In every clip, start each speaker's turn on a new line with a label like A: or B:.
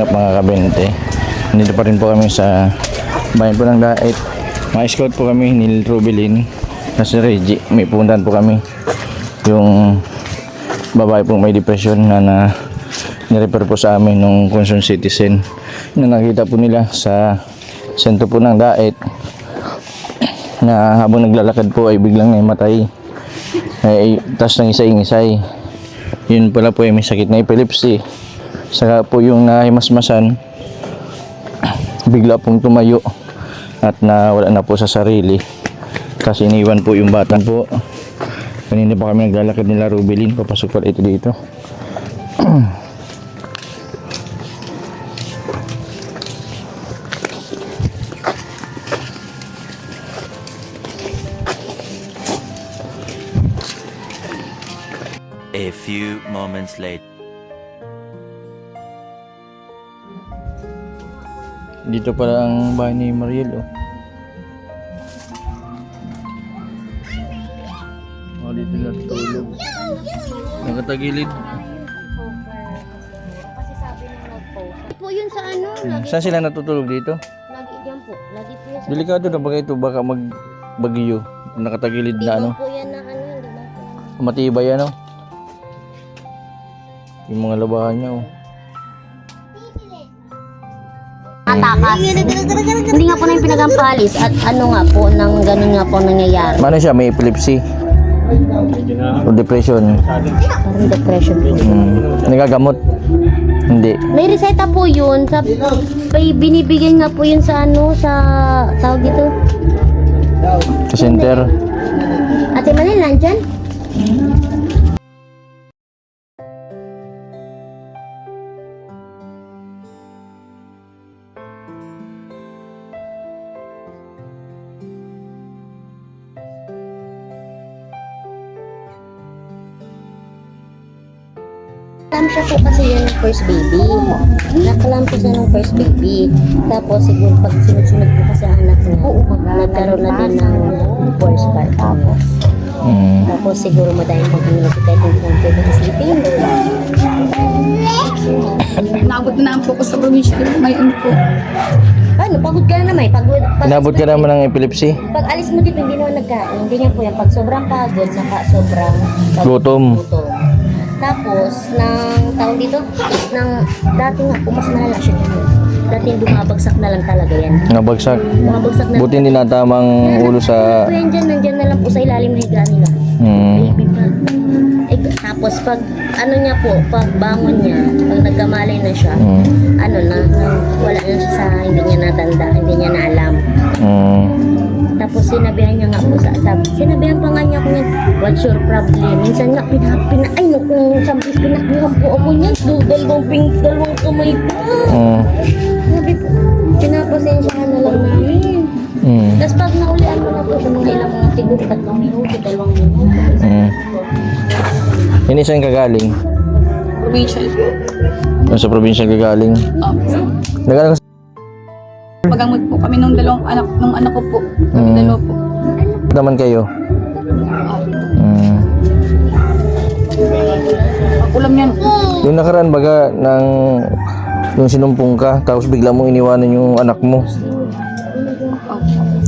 A: kalingap mga kabente. Nandito pa rin po kami sa bayan po ng Dait. Mga scout po kami ni Rubilin na si Reggie. May pundan po kami. Yung babae pong may depression na na nirefer po sa amin nung concerned citizen na nakita po nila sa sentro po ng Dait na habang naglalakad po ay biglang namatay ay tas ng isay-isay yun pala po ay may sakit na epilepsy saka po yung nahimasmasan bigla pong tumayo at nawala na po sa sarili. Kasi iniwan po yung bata po. Kanina pa kami naglalakad nila Rubilin. Papasok pala ito dito.
B: A few moments later.
A: Dito pala ang bahay ni Mariel oh. Oh dito na tutulog nakatagilid.
C: Kasi sabi nung nag-post. Po yun sa ano, lagi,
A: saan sila natutulog dito?
C: lagi dyan po. Lagi po yan sa...
A: delikado na ba ito baka mag bagyo nakatagilid na ano?
C: po yan na ano, hindi yan.
A: matibay ano? Yung mga labahan niya oh
C: Atakas. Hindi nga po na yung pinagampalis at ano nga po, nang ganun nga po nangyayari.
A: Ano siya? May epilepsy? O depression?
C: Parang depression po.
A: Hmm. Nagagamot? Hindi.
C: May reseta po yun. Sa, may binibigay nga po yun sa ano, sa tawag dito.
A: Sa center?
C: Ate Manil, nandyan? Nakalam siya po kasi yun ng first baby. Nakalam po siya ng first baby. Tapos siguro pag sunod-sunod po kasi ang anak niya, nagkaroon na din ng first part. Tapos,
A: Hmm.
C: tapos siguro madami pang ano na kahit hindi lang pwede isipin.
D: Naabot na ang po ko sa probinsya. Ngayon po.
C: Ano, pagod ka na naman. Pagod, pag,
A: Inabot ka naman ng epilepsy?
C: pag alis mo dito, hindi naman nagkain. Hindi nga po yan. Pag sobrang pagod, saka sobrang pag-
A: Gutom.
C: gutom. Tapos, nang tawag dito, nang dati nga po, mas malala siya dito. Dati bumabagsak na lang talaga yan.
A: Nabagsak.
C: Bumabagsak na
A: Buti hindi natamang ulo sa...
C: Yan dyan, nandyan na lang po sa ilalim ng higa nila.
A: Hmm.
C: Baby pa. Eh, tapos pag, ano niya po, pag bangon niya, pag nagkamalay na siya,
A: Hmm.
C: ano na, wala na siya sa, hindi niya natanda, hindi niya na alam.
A: Hmm.
C: Tapos sinabihan niya nga po sa sabi, sinabihan pa nga niya ako niya, what's your problem? Minsan nga, pina, pina, ay no, kung sabi, pinaknihan po ako niyan, do, dalawang ping, dalawang kamay po.
A: Hmm.
C: Sabi po, pinapasensyahan na lang namin.
A: Hmm.
C: Tapos pag naulian mo na po sa mga ilang mga siguro, tatlong minuto, dalawang minuto.
A: Hmm. Hindi saan kagaling?
D: Provincial po.
A: Nasa probinsya kagaling.
D: Opo.
A: Nagaling sa...
D: Pagamot po kami nung dalawang anak, nung anak ko po. Kami
A: Mm.
D: dalawa po.
A: naman kayo? Hmm.
D: Pakulam yan.
A: Yung nakaraan baga ng yung sinumpong ka tapos bigla mong iniwanan yung anak mo.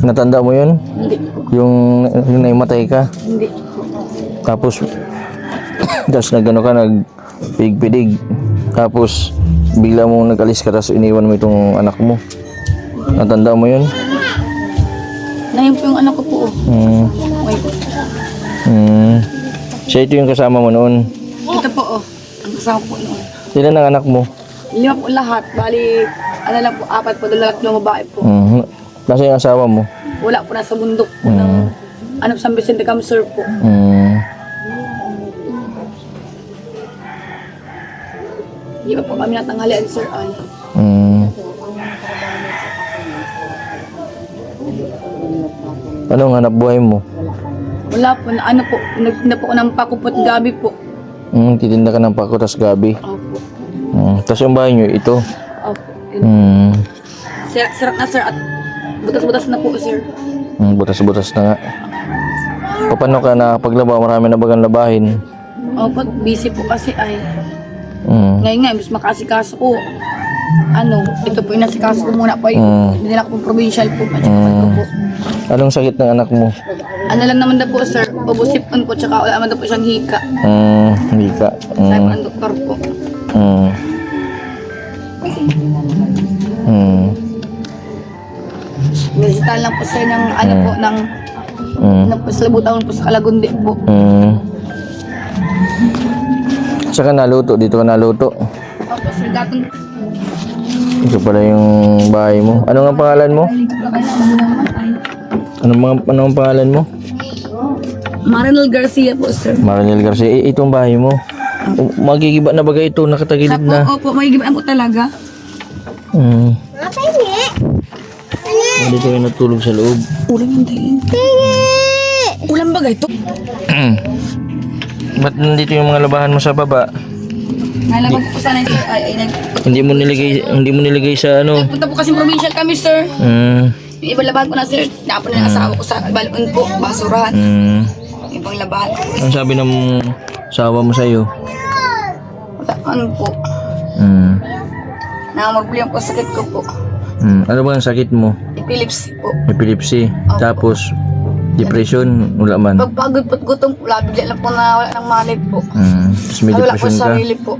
A: Natanda mo yun?
D: Hindi.
A: Yung, yung naimatay ka.
D: Hindi.
A: Tapos tapos nagano ka nag pidig Tapos bigla mong nag-alis ka tapos iniwan mo itong anak mo. Natanda mo yun?
D: Ngayon po yung anak ko po. oh.
A: Hmm.
D: Okay po.
A: Hmm. Siya ito yung kasama mo noon.
D: Ito po oh. Ang kasama po noon.
A: Ilan ang anak mo?
D: Lima po lahat. Bali, ano lang po, apat po, dalawa tatlong babae po.
A: Hmm. Nasa yung asawa mo?
D: Wala po nasa bundok po ng ano San Vicente Camsur po.
A: Hmm.
D: Hindi pa po kami natanghalian sir ay.
A: Hmm. Anong hanap buhay mo?
D: Wala po na ano po, nagtinda po ako ng pakupot gabi po.
A: Hmm, titinda ka ng pako tas gabi.
D: Opo.
A: Hmm. Tapos yung bahay nyo, ito.
D: Opo.
A: Hmm.
D: Sir, sarap na sir at butas-butas na po sir.
A: Hmm, butas-butas na nga. Paano ka na paglaba? Marami na bagang labahin.
D: Opo, busy po kasi ay.
A: Hmm.
D: Ngayon nga, mas makasikaso ko. ano, ito po yung nasikaso ko muna po.
A: Mm.
D: Dinala ko po provincial po.
A: Mm.
D: po.
A: Anong sakit ng anak mo?
D: Ano lang naman na po sir, ubusipon po tsaka wala naman daw po siyang hika.
A: Mm, hindi ka.
D: Sabi
A: Mm,
D: ang doktor po.
A: mm. Mm,
D: Bisitahan lang po sir ng ano po, ng
A: mm,
D: ano po, sa labutan po sa Kalagundi po.
A: mm. Saka naluto, dito ka naluto.
D: Opo sir, gatong
A: Ito pala yung bahay mo. Ano nga pangalan mo? Ano mga ano ang pangalan mo?
D: Marinel Garcia po sir.
A: Maranel Garcia. Eh, itong bahay mo. Magigiba na bagay ito, nakatagilid
D: Opo,
A: na.
D: opo, may gibaan po talaga.
A: Mm. Dito kayo natulog sa loob.
D: Ulam yung dahin. Ulam ba ito?
A: Ba't nandito yung mga labahan mo sa baba?
D: Nalabas po sana sir. Ay, ay, nag...
A: Hindi mo nilagay hindi mo nilagay sa ano?
D: Punta po kasi provincial kami sir.
A: Mm.
D: Yung ibang labahan ko na sir, napon na ng asawa ko sa balon po, basurahan.
A: Mm.
D: Yung ibang labahan ko.
A: Ang sabi ng sawa mo sa iyo?
D: Wala, Ano po?
A: Mm.
D: Nangamagpulihan po sa sakit ko po.
A: Mm. Ano ba ang sakit mo?
D: Epilepsy po.
A: Epilepsy. Tapos depression, wala man.
D: Pagpagod po't gutom po, labi lang po na wala ng malay po.
A: Mm. Tapos may
D: Ay, wala po
A: depression
D: sa
A: ka.
D: sarili po.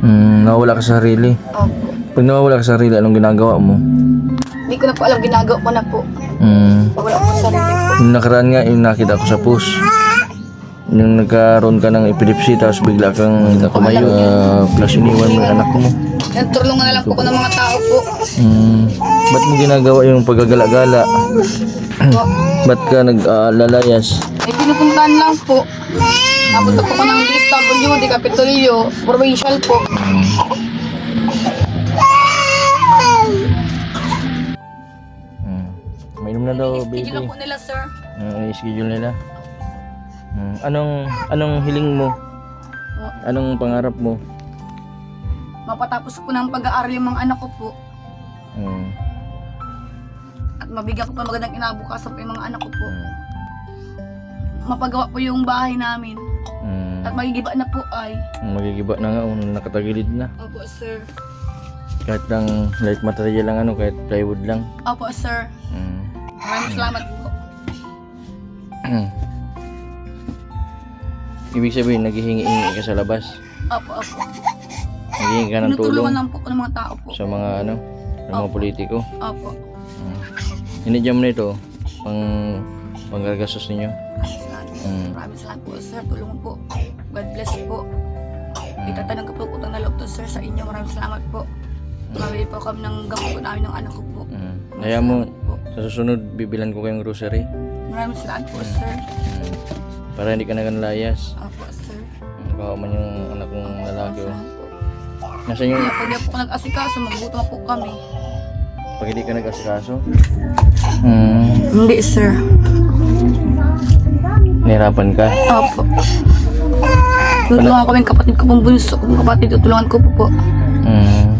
A: Mm. Nawawala ka sa sarili.
D: Opo.
A: Pag nawawala ka sa sarili, anong ginagawa mo?
D: Hindi ko na po alam, ginagawa ko na po.
A: Mm.
D: Pag wala po sa sarili po.
A: Yung nakaraan nga, yung nakita ko sa post. Yung nagkaroon ka ng epilepsy, tapos bigla kang tumayo, uh, plus iniwan mo yung anak mo.
D: Yan, tulungan na lang po ko ng mga tao po.
A: Mm. Ba't mo ginagawa yung paggagala-gala?
D: po.
A: Ba't ka nag-lalayas?
D: Ay, pinupuntahan lang po. Napunta po ko ng DSWD, Kapitolyo, provincial po.
A: Mm. Mainom na daw, baby.
D: Schedule lang po nila, sir.
A: Mm, schedule nila. Mm. Anong, anong hiling mo? Anong pangarap mo?
D: Mapatapos po ng pag-aaral yung mga anak ko po.
A: Mm.
D: Mabigyan ko pa magandang inabukasan po yung mga anak ko po.
A: Mm.
D: Mapagawa po yung bahay namin.
A: Mm.
D: At magigiba na po ay.
A: Magigiba na nga, unang nakatagilid na.
D: Opo, sir.
A: Kahit lang light material lang ano, kahit plywood lang.
D: Opo, sir.
A: Mm.
D: Maraming salamat po.
A: Ibig sabihin, naghihingi-hingi ka sa labas.
D: Opo, opo.
A: Naghihingi ka ng tulong
D: Tinutulungan lang po ko ng mga tao po.
A: sa mga ano, sa mga
D: Opo.
A: politiko.
D: Opo.
A: Hinidyan mo na ito, pang panggagastos ninyo.
D: Maraming salamat.
A: Mm.
D: Maraming salamat po, sir. Tulungan po. God bless po. Itatanong ko po utang na loob to, sir, sa inyo. Maraming salamat po. Mabili po kami ng gamot po namin ng anak ko po.
A: Mm. Kaya mo,
D: po.
A: sa susunod, bibilan ko kayong grocery.
D: Maraming salamat po, sir.
A: Mm. Para hindi ka naganlayas.
D: Opo, sir.
A: Baka man yung anak mong lalaki. Oh. Nasaan yung,
D: pag di po nag-asikaso, magbuto po kami.
A: Pag hindi ka nag-asikaso? Mm.
D: Hindi, sir.
A: Nahirapan ka.
D: Opo. Tutulungan ko yung kapatid ko pong bunso. Kung kapatid, tutulungan ko po po.
A: Mm.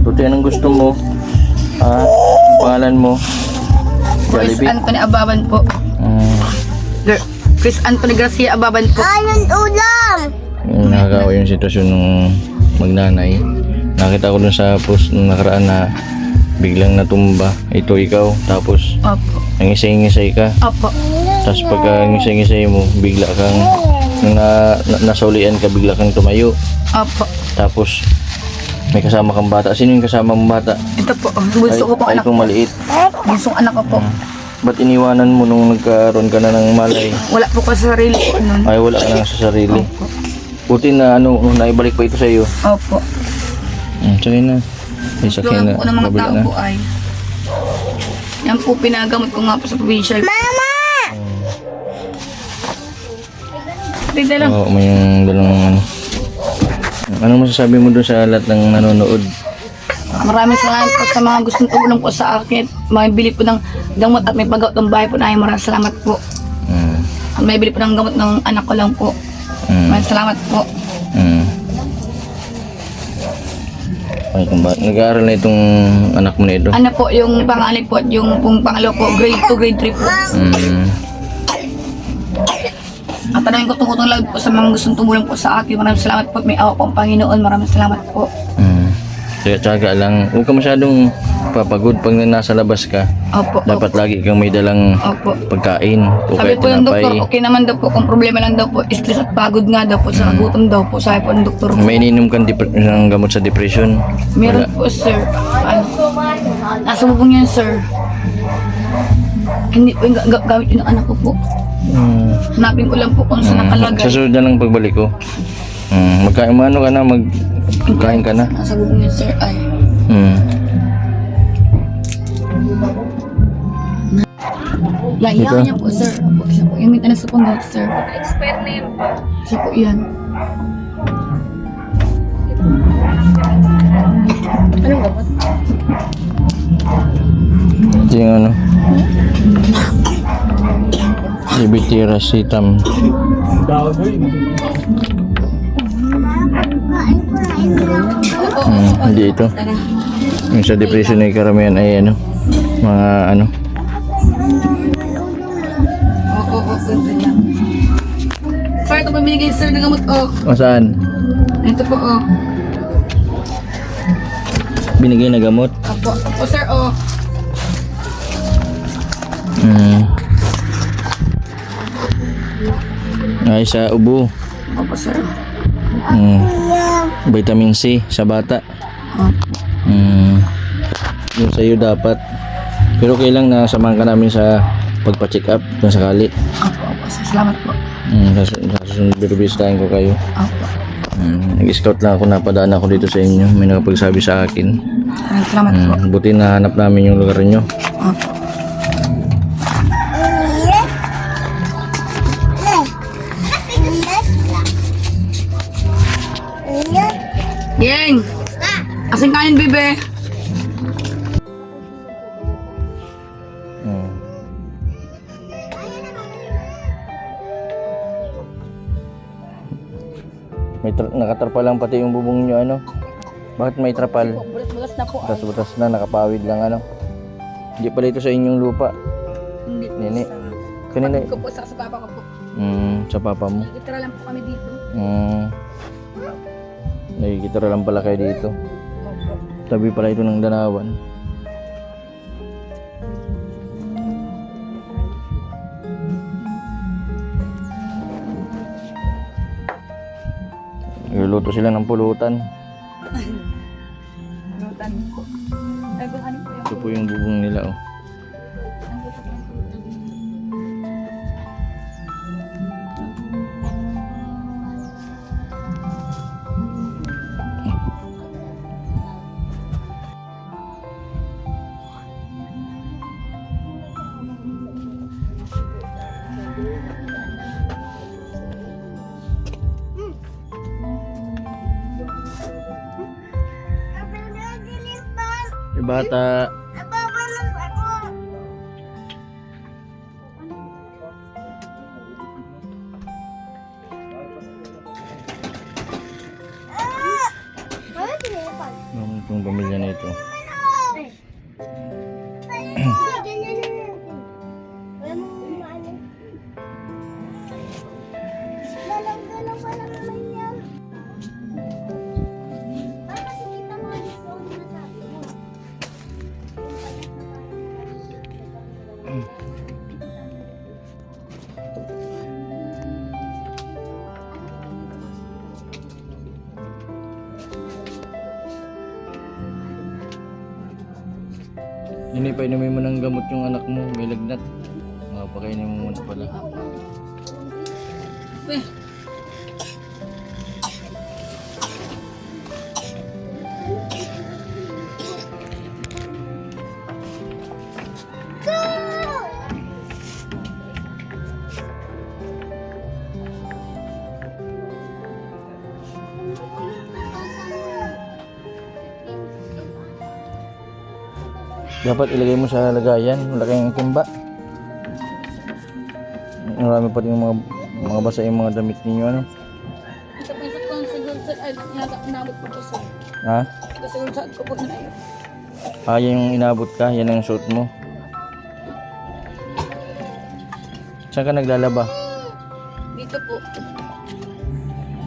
A: Buti anong gusto mo? Ah, ang pangalan mo?
D: Chris
A: Jollibee?
D: Anthony Ababan po.
A: Mm.
D: Gr- Chris Anthony Garcia Ababan po.
A: Yung nakakawa yung sitwasyon ng magnanay. Nakita ko dun sa post nung nakaraan na biglang natumba. Ito ikaw. Tapos
D: Opo.
A: nangisay-ngisay ka.
D: Opo.
A: Tapos pagka ngisay-ngisay mo, bigla kang na, na, nasaulian ka, bigla kang tumayo.
D: Opo.
A: Tapos may kasama kang bata. Sino yung kasama mong bata?
D: Ito po. oh, Bunso ko po
A: ay
D: anak.
A: kung maliit.
D: Bunsong anak ko po.
A: Ba't iniwanan mo nung nagkaroon ka na ng malay?
D: Wala po ko sa sarili ko nun.
A: Ay wala ka na sa sarili. Buti na ano, nung naibalik pa ito sa iyo.
D: Opo.
A: Hmm, sakay na. Ay, sakay
D: Tulungan
A: na.
D: po ng mga tao
A: na.
D: po ay. Yan po pinagamot ko nga po sa provincial. Mama! Tita lang.
A: Oo, may yung dalawang ano. Ano masasabi mo doon sa lahat ng nanonood?
D: Maraming salamat po sa mga gustong tumulong po sa akin. May bili po ng gamot at may pagawa ng bahay po na ay maraming salamat po.
A: Hmm.
D: At may bili po ng gamot ng anak ko lang po.
A: Hmm.
D: Maraming salamat po.
A: Ay, kung ba, nag-aaral na itong anak mo na ito.
D: Ano po yung pangalay po at yung pong pangalawa po, grade 2, grade 3 po.
A: Hmm.
D: At tanongin ko tungkol lang po sa mga gustong tumulong po sa akin. Maraming salamat po. May awa po ang Panginoon. Maraming salamat po.
A: Mm. Kaya tsaga lang. Huwag ka masyadong papagod pag nasa labas ka.
D: Opo.
A: Dapat lagi kang may dalang
D: Opo.
A: pagkain o
D: Sabi po ng doktor, okay naman daw po. Kung problema lang daw po, stress at pagod nga daw po. Sa gutom daw po. Sabi po ng doktor.
A: May ininom kang ng gamot sa depression.
D: Meron po, sir. Ano? Nasa bubong yan, sir. Hindi po yung ga- ga- gamit yun ng anak ko po.
A: Mm.
D: Hanapin ko lang po kung saan
A: Mm.
D: nakalagay.
A: Sa susunod na lang pagbalik ko. Mm. Magkain mo ano ka na, magkain ka na.
D: Nasa bubong yan, sir. Ay.
A: Mm.
D: Yan, yan po, sir. Opo, siya po. Yung maintenance po ng sir. Expert na yun po. Siya po yan.
C: Anong gamot?
A: Ito yung ano. Ibitiracetam. Mm, hindi ito. Yung sa depression ay karamihan ay ano, mga ano,
D: Oo, oo. Sir, ito po binigay sir ng gamot. Oh,
A: o saan?
D: ito po, oh.
A: Binigay na gamot.
D: Opo, opo, sir, oh.
A: Mm. Ay sa ubo.
D: Opo, sir.
A: Mm. Vitamin C sa bata. Mm. Yung sa'yo dapat. Pero kailang na samahan ka namin sa pagpa-check up kung sakali.
D: Opo, opo. Salamat po.
A: Mm, susunod birubistahin ko kayo.
D: Opo.
A: Mm, nag-scout lang ako, napadaan ako dito sa inyo. May nakapagsabi sa akin.
D: Maraming salamat po.
A: Mm, buti na hanap namin yung lugar nyo.
D: Opo. Asing kanin, bebe?
A: Mm. May tra- nakatarpa lang pati yung bubong nyo ano? Bakit may trapal?
D: Bulas-bulas na po.
A: Butas-butas na, nakapawid lang ano? Hindi pala ito sa inyong lupa.
D: Hindi po
A: Nini.
D: sa...
A: Kanina,
D: Kapatid ko po sa, sa papa ko po.
A: mm, sa papa mo.
D: Itira lang po kami dito.
A: Mm. Nakikita lang pala kayo dito. Tabi pala ito ng danawan. Nagluluto sila ng pulutan.
D: Lutan po. Ano.
A: Ito po yung bubong nila oh. Bata. Hindi pa inumin mo ng gamot yung anak mo, may lagnat. Makapakainin mo muna pala.
D: Eh,
A: Dapat ilagay mo sa lagayan, malaki ang timba. Marami pa rin yung mga mga basa yung mga damit ninyo ano.
D: yung sa kong siguro sa... Ay, yata inabot po po sir.
A: Ha?
D: Siguro sa ko po na ayun.
A: Ah, yan yung inabot ka, yan ang suot mo. Saan ka naglalaba?
D: Dito po.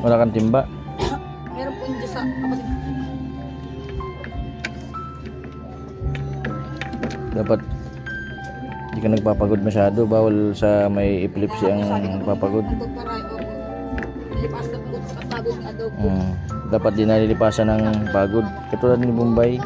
A: Wala kang timba.
D: Meron po dito sa kapatid.
A: Dapat hindi ka nagpapagod masyado. Bawal sa may epilepsy ang papagod. Mm, dapat di nalilipasan ng pagod. Katulad ni Bombay.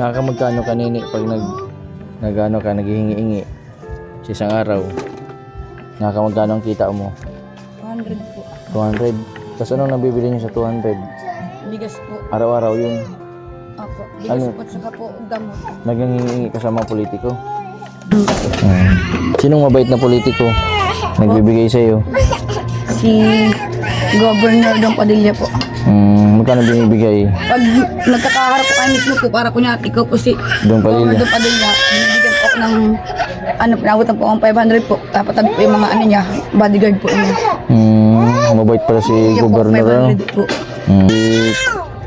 A: Nakakamagkano kanini pag nag nagano ka naghihingi-hingi sa isang araw. Nakakamagkano ang kita mo?
D: 200 po.
A: 200. Tapos anong nabibili niyo sa 200?
D: Bigas po.
A: Araw-araw yun.
D: Opo. Bigas
A: Ano?
D: po at saka po gamot.
A: Naghihingi ka sa mga politiko. Hmm. Sinong mabait na politiko? Nagbibigay sa iyo.
D: Si Governor Dong Padilla po.
A: Hmm, magkano binibigay?
D: Pag nagkakaharap po kayo mismo po, para kunya, ikaw po si
A: Doon
D: Governor
A: palila.
D: Dong Padilla, binibigyan po ako ng ano, pinabutan po akong 500 po. Tapos tabi po yung mga ano niya, bodyguard po niya.
A: Hmm, mabait pala si
D: Bigyan po ako
A: Governor. Ano?
D: 500 po.
A: Hmm, si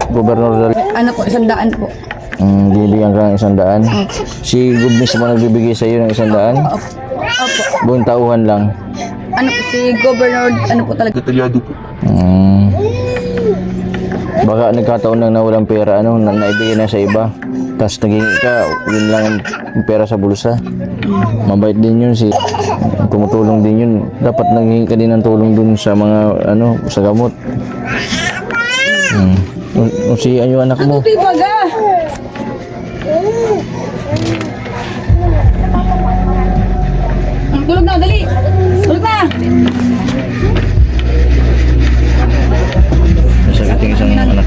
A: Governor Dal.
D: Ano po, isang daan po.
A: Hmm, bibigyan ka ng isang daan. Si Good mismo nagbibigay sa iyo ng isang daan.
D: Opo. Opo.
A: Buong tauhan lang.
D: Ano po, si Governor, ano po talaga.
A: Hmm. Baka nagkataon lang na walang pera, ano, na naibigay na sa iba. Tapos naging ka, yun lang ang pera sa bulsa. Mabait din yun si tumutulong din yun. Dapat naging ka din ng tulong dun sa mga ano, sa gamot. Hmm. O, si ano yung anak mo?
D: Tutoy baga! Mm, Tulog na, dali!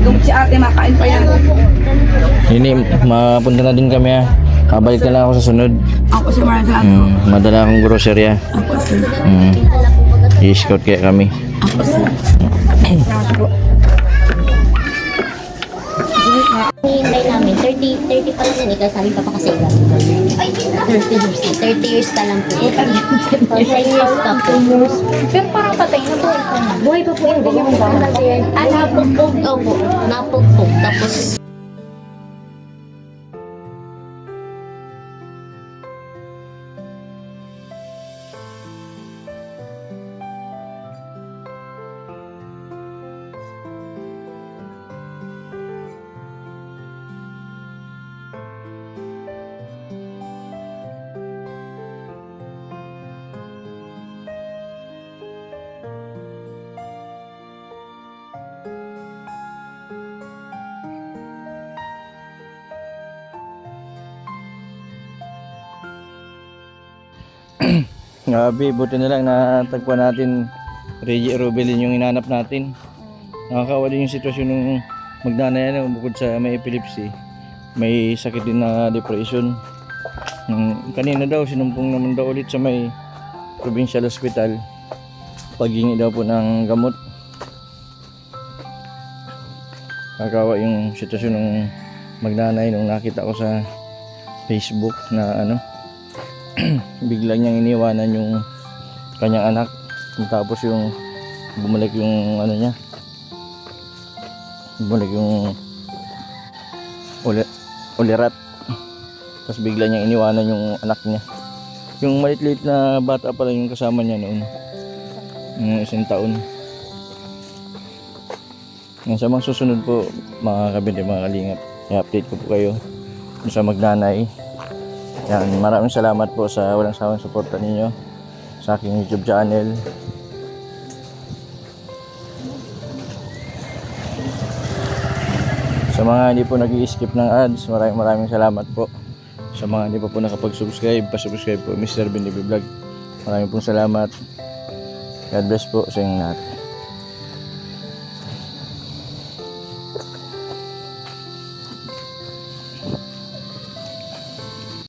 D: Tulog si ate, makain pa yan.
A: Hindi, mapunta na din kami ha. Babalik na lang ako sa sunod.
D: Ako si Maran sa
A: Hmm, madala akong grocery ha.
D: Ako si...
A: Hmm. I-scout kaya kami.
D: Ako si... Salamat po.
C: Hinihintay namin, 30, 30 pa lang yan, ikaw sabi pa pa kasi iba. 30 years, 30 years ka lang po. 10 years ka po.
E: Pero parang patay na buhay pa na.
C: Buhay pa po? Ah, napugpog. Opo, napugpog. Tapos,
A: Grabe, buti na lang natagpuan natin Reggie Robelin yung inanap natin. Nakakawa din yung sitwasyon ng magnanay na bukod sa may epilepsy. May sakit din na depression. Hmm, kanina daw, sinumpong naman daw ulit sa may provincial hospital. Paghingi daw po ng gamot. Nakakawa yung sitwasyon ng magnanay nung nakita ko sa Facebook na ano, bigla niyang iniwanan yung kanyang anak. Tapos yung bumalik yung ano niya. Bumalik yung uli, ulirat. Tapos bigla niyang iniwanan yung anak niya. Yung maliit-liit na bata pala yung kasama niya noon. Yung isang taon. Ngayon sa mga susunod po mga kabinte mga kalingap i-update ko po kayo sa magnanay yan, maraming salamat po sa walang sawang suporta ninyo sa aking YouTube channel. Sa mga hindi po nag skip ng ads, maraming maraming salamat po. Sa mga hindi pa po nakapag-subscribe, pa-subscribe po Mr. Binibi Vlog. Maraming pong salamat. God bless po sa inyong lahat.